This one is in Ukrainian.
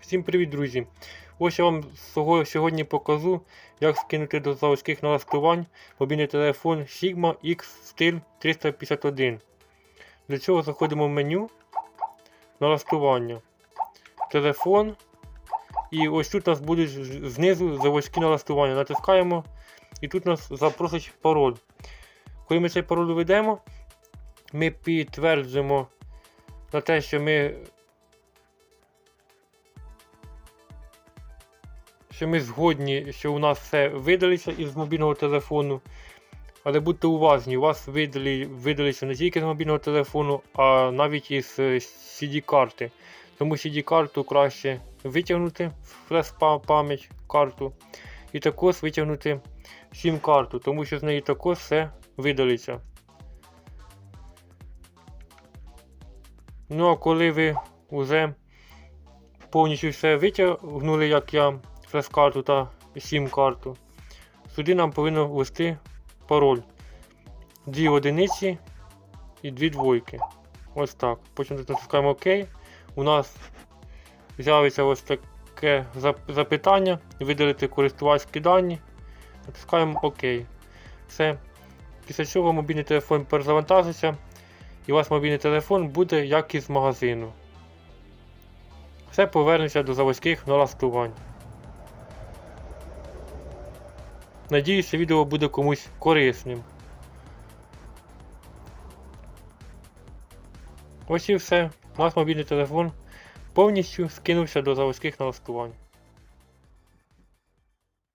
Всім привіт, друзі! Ось я вам сього- сьогодні покажу, як скинути до заводських налаштувань мобільний телефон Sigma X Style 351. Для цього заходимо в меню налаштування. Телефон. І ось тут у нас будуть знизу заводські налаштування. Натискаємо і тут нас запросить пароль. Коли ми цей пароль введемо, ми підтверджуємо на те, що ми що ми згодні, що у нас все видалиться із мобільного телефону. Але будьте уважні, у вас видали, видалиться не тільки з мобільного телефону, а навіть із CD-карти. Тому CD-карту краще витягнути флеш пам'ять карту. І також витягнути SIM-карту, тому що з неї також все видалиться. Ну а коли ви вже повністю все витягнули, як я флеш-карту та SIM-карту, сюди нам повинно ввести пароль. Дві одиниці і дві двойки. Ось так. Потім натискаємо ОК. У нас з'явиться ось таке запитання. Видалити користувацькі дані. Натискаємо ОК. Все. Після цього мобільний телефон перезавантажиться. І у вас мобільний телефон буде як із магазину. Все повернеться до заводських налаштувань. Надіюсь, це відео буде комусь корисним. Ось і все. У нас мобільний телефон повністю скинувся до заводських налаштувань.